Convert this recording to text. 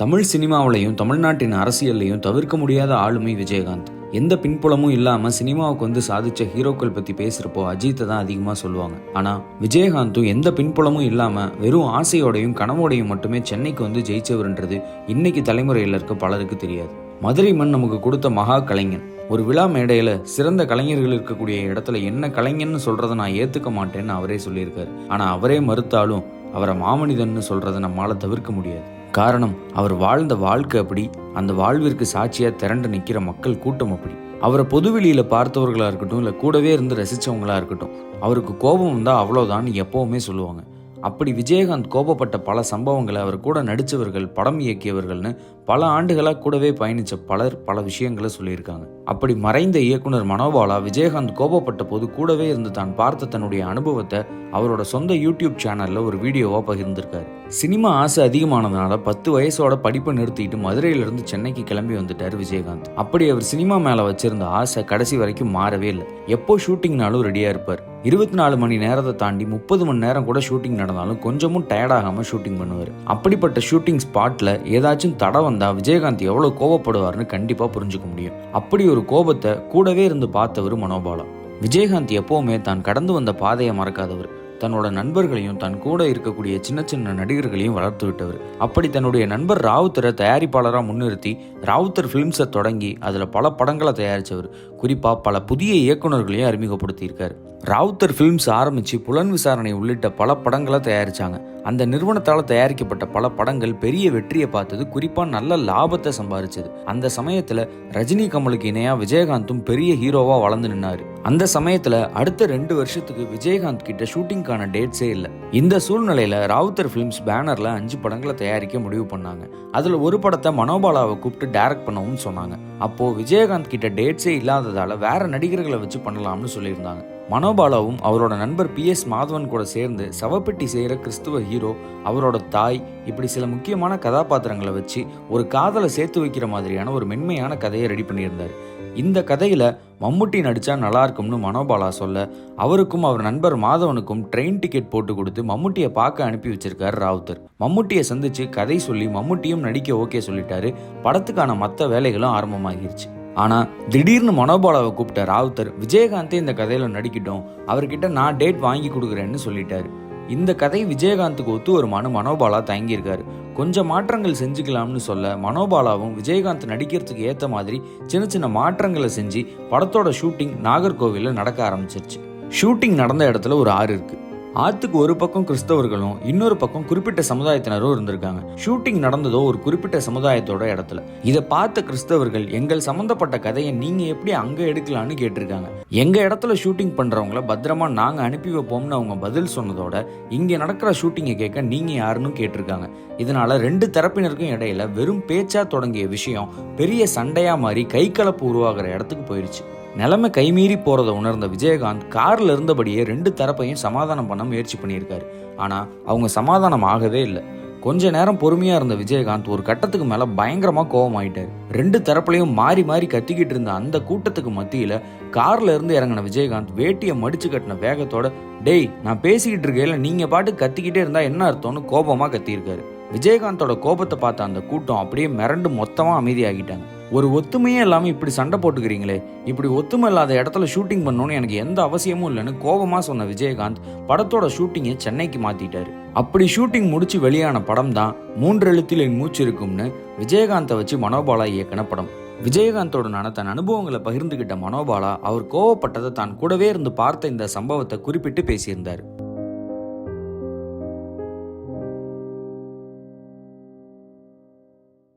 தமிழ் சினிமாவிலையும் தமிழ்நாட்டின் அரசியல்லையும் தவிர்க்க முடியாத ஆளுமை விஜயகாந்த். எந்த பின்புலமும் இல்லாம சினிமாவுக்கு வந்து சாதிச்ச ஹீரோக்கள் பத்தி பேசுறப்போ அஜித்தை தான் அதிகமா சொல்லுவாங்க. ஆனா விஜயகாந்தும் எந்த பின்புலமும் இல்லாம வெறும் ஆசையோடையும் கனவோடையும் மட்டுமே சென்னைக்கு வந்து ஜெயிச்சவர்ன்றது இன்னைக்கு தலைமுறையில் இருக்க பலருக்கு தெரியாது. மதுரை மண் நமக்கு கொடுத்த மகா கலைஞன். ஒரு விழா மேடையில சிறந்த கலைஞர்கள் இருக்கக்கூடிய இடத்துல என்ன கலைஞன்னு சொல்றதை நான் ஏத்துக்க மாட்டேன்னு அவரே சொல்லியிருக்காரு. ஆனா அவரே மறுத்தாலும் அவரை மாமனிதன்னு சொல்றதை நம்மளால தவிர்க்க முடியாது. காரணம் அவர் வாழ்ந்த வாழ்க்கை அப்படி அந்த வாழ்விற்கு சாட்சியா திரண்டு நிக்கிற மக்கள் கூட்டம் அப்படி. அவரை பொதுவெளியில பார்த்தவர்களா இருக்கட்டும் இல்ல கூடவே இருந்து ரசிச்சவங்களா இருக்கட்டும் அவருக்கு கோபம் வந்தா அவ்வளவுதான் எப்பவுமே சொல்லுவாங்க. அப்படி விஜயகாந்த் கோபப்பட்ட பல சம்பவங்களை அவர் கூட நடித்தவர்கள் படம் இயக்கியவர்கள்னு பல ஆண்டுகளாக கூடவே பயணித்த பலர் பல விஷயங்களை சொல்லியிருக்காங்க. அப்படி மறைந்த இயக்குனர் மனோபாலா விஜயகாந்த் கோபப்பட்ட போது கூடவே இருந்து தான் பார்த்த தன்னுடைய அனுபவத்தை அவரோட சொந்த யூடியூப் சேனலில் ஒரு வீடியோவாக பகிர்ந்திருக்காரு. சினிமா ஆசை அதிகமானதுனால பத்து வயசோட படிப்பை நிறுத்திட்டு மதுரையிலிருந்து சென்னைக்கு கிளம்பி வந்துட்டார் விஜயகாந்த். அப்படி அவர் சினிமா மேலே வச்சிருந்த ஆசை கடைசி வரைக்கும் மாறவே இல்லை. எப்போ ஷூட்டிங்னாலும் ரெடியாக இருப்பார். இருபத்தி நாலு மணி நேரத்தை தாண்டி முப்பது மணி நேரம் கூட ஷூட்டிங் நடந்தாலும் கொஞ்சமும் டயர்டாகாம ஷூட்டிங் பண்ணுவார். அப்படிப்பட்ட ஷூட்டிங் ஸ்பாட்ல ஏதாச்சும் தடை வந்தா விஜயகாந்த் எவ்வளவு கோவப்படுவார்னு கண்டிப்பா புரிஞ்சுக்க முடியும். அப்படி ஒரு கோபத்தை கூடவே இருந்து பார்த்தவர் மனோபாலா. விஜயகாந்த் எப்போவுமே தான் கடந்து வந்த பாதையை மறக்காதவர். தன்னோட நண்பர்களையும் தன் கூட இருக்கக்கூடிய சின்ன சின்ன நடிகர்களையும் வளர்த்து விட்டவர். அப்படி தன்னுடைய நண்பர் ராவுத்தரை தயாரிப்பாளராக முன்னிறுத்தி ராவுத்தர் ஃபிலிம்ஸை தொடங்கி அதில் பல படங்களை தயாரித்தவர் குறிப்பாக பல புதிய இயக்குநர்களையும் அறிமுகப்படுத்தியிருக்கார். ராவுத்தர் ஃபிலிம்ஸ் ஆரம்பித்து புலன் விசாரணை உள்ளிட்ட பல படங்களை தயாரித்தாங்க அந்த நிறுவனத்தால் தயாரிக்கப்பட்ட பல படங்கள் பெரிய வெற்றியை பார்த்தது குறிப்பாக நல்ல லாபத்தை சம்பாரிச்சது. அந்த சமயத்தில் ரஜினி கமலுக்கு இணையாக விஜயகாந்தும் பெரிய ஹீரோவாக வளர்ந்து நின்னாரு. அந்த சமயத்தில் அடுத்த ரெண்டு வருஷத்துக்கு விஜயகாந்த் கிட்ட ஷூட்டிங்கான டேட்ஸே இல்லை. இந்த சூழ்நிலையில் ராவுத்தர் ஃபிலிம்ஸ் பேனரில் அஞ்சு படங்களை தயாரிக்க முடிவு பண்ணாங்க. அதில் ஒரு படத்தை மனோபாலாவை கூப்பிட்டு டைரக்ட் பண்ணவும் சொன்னாங்க. அப்போது விஜயகாந்த் கிட்ட டேட்ஸே இல்லாததால் வேற நடிகர்களை வச்சு பண்ணலாம்னு சொல்லியிருந்தாங்க. மனோபாலாவும் அவரோட நண்பர் பி எஸ் மாதவன் கூட சேர்ந்து சவப்பெட்டி செய்கிற கிறிஸ்துவ ஹீரோ அவரோட தாய் இப்படி சில முக்கியமான கதாபாத்திரங்களை வச்சு ஒரு காதலை சேர்த்து வைக்கிற மாதிரியான ஒரு மென்மையான கதையை ரெடி பண்ணியிருந்தார். இந்த கதையில மம்முட்டி நடிச்சா நல்லா இருக்கும்னு மனோபாலா சொல்ல அவருக்கும் அவர் நண்பர் மாதவனுக்கும் ட்ரெயின் டிக்கெட் போட்டு கொடுத்து மம்முட்டியை பார்க்க அனுப்பி வச்சிருக்காரு ராவுத்தர். மம்முட்டியை சந்திச்சு கதை சொல்லி மம்முட்டியும் நடிக்க ஓகே சொல்லிட்டாரு. படத்துக்கான மற்ற வேலைகளும் ஆரம்பமாகிருச்சு. ஆனா திடீர்னு மனோபாலாவை கூப்பிட்ட ராவுத்தர் விஜயகாந்தே இந்த கதையில நடிக்கட்டும். அவர்கிட்ட நான் டேட் வாங்கி கொடுக்குறேன்னு சொல்லிட்டாரு. இந்த கதை விஜயகாந்துக்கு ஒத்து வருமானு மனோபாலா தயங்கியிருக்காரு. கொஞ்சம் மாற்றங்கள் செஞ்சுக்கலாம்னு சொல்ல மனோபாலாவும் விஜயகாந்த் நடிக்கிறதுக்கு ஏற்ற மாதிரி சின்ன சின்ன மாற்றங்களை செஞ்சு படத்தோட ஷூட்டிங் நாகர்கோவிலில் நடக்க ஆரம்பிச்சிருச்சு. ஷூட்டிங் நடந்த இடத்துல ஒரு ஆறு இருக்குது ஆத்துக்கு ஒரு பக்கம் கிறிஸ்தவர்களும் இன்னொரு பக்கம் குறிப்பிட்ட சமுதாயத்தினரும் இருந்திருக்காங்க. ஷூட்டிங் நடந்ததோ ஒரு குறிப்பிட்ட சமுதாயத்தோட இடத்துல. இதை பார்த்த கிறிஸ்தவர்கள் எங்கள் சம்பந்தப்பட்ட கதையை நீங்க எப்படி அங்க எடுக்கலான்னு கேட்டிருக்காங்க. எங்க இடத்துல ஷூட்டிங் பண்றவங்கள பத்திரமா நாங்க அனுப்பி வைப்போம்னு அவங்க பதில் சொன்னதோட இங்க நடக்கிற ஷூட்டிங்கை கேட்க நீங்க யாருன்னு கேட்டிருக்காங்க. இதனால ரெண்டு தரப்பினருக்கும் இடையில வெறும் பேச்சா தொடங்கிய விஷயம் பெரிய சண்டையா மாறி கை கலப்பு உருவாகிற இடத்துக்கு போயிருச்சு. நிலைமை கைமீறி போறதை உணர்ந்த விஜயகாந்த் கார்ல இருந்தபடியே ரெண்டு தரப்பையும் சமாதானம் பண்ண முயற்சி பண்ணியிருக்காரு. ஆனா அவங்க சமாதானம் ஆகவே இல்லை. கொஞ்ச நேரம் பொறுமையா இருந்த விஜயகாந்த் ஒரு கட்டத்துக்கு மேல பயங்கரமா கோவமாயிட்டாரு. ரெண்டு தரப்புலையும் மாறி மாறி கத்திக்கிட்டு இருந்த அந்த கூட்டத்துக்கு மத்தியில கார்ல இருந்து இறங்கின விஜயகாந்த் வேட்டியை மடிச்சு கட்டின வேகத்தோட டேய் நான் பேசிக்கிட்டு இருக்கையில நீங்க பாட்டு கத்திக்கிட்டே இருந்தா என்ன அர்த்தம்னு கோபமா கத்தியிருக்காரு. விஜயகாந்தோட கோபத்தை பார்த்த அந்த கூட்டம் அப்படியே மிரண்டு மொத்தமா அமைதியாகிட்டாங்க. ஒரு ஒத்துமையே இல்லாமல் இப்படி சண்டை போட்டுக்கிறீங்களே. இப்படி ஒத்துமை இல்லாத இடத்துல ஷூட்டிங் பண்ணணும்னு எனக்கு எந்த அவசியமும் இல்லைன்னு கோபமாக சொன்ன விஜயகாந்த் படத்தோட ஷூட்டிங்கை சென்னைக்கு மாற்றிட்டாரு அப்படி ஷூட்டிங் முடிச்சு வெளியான படம் தான் மூன்று எழுத்தில் என் மூச்சு இருக்கும்னு விஜயகாந்தை வச்சு மனோபாலா இயக்கின படம். விஜயகாந்தோடனான தன் அனுபவங்களை பகிர்ந்துகிட்ட மனோபாலா அவர் கோவப்பட்டதை தான் கூடவே இருந்து பார்த்த இந்த சம்பவத்தை குறிப்பிட்டு பேசியிருந்தார்.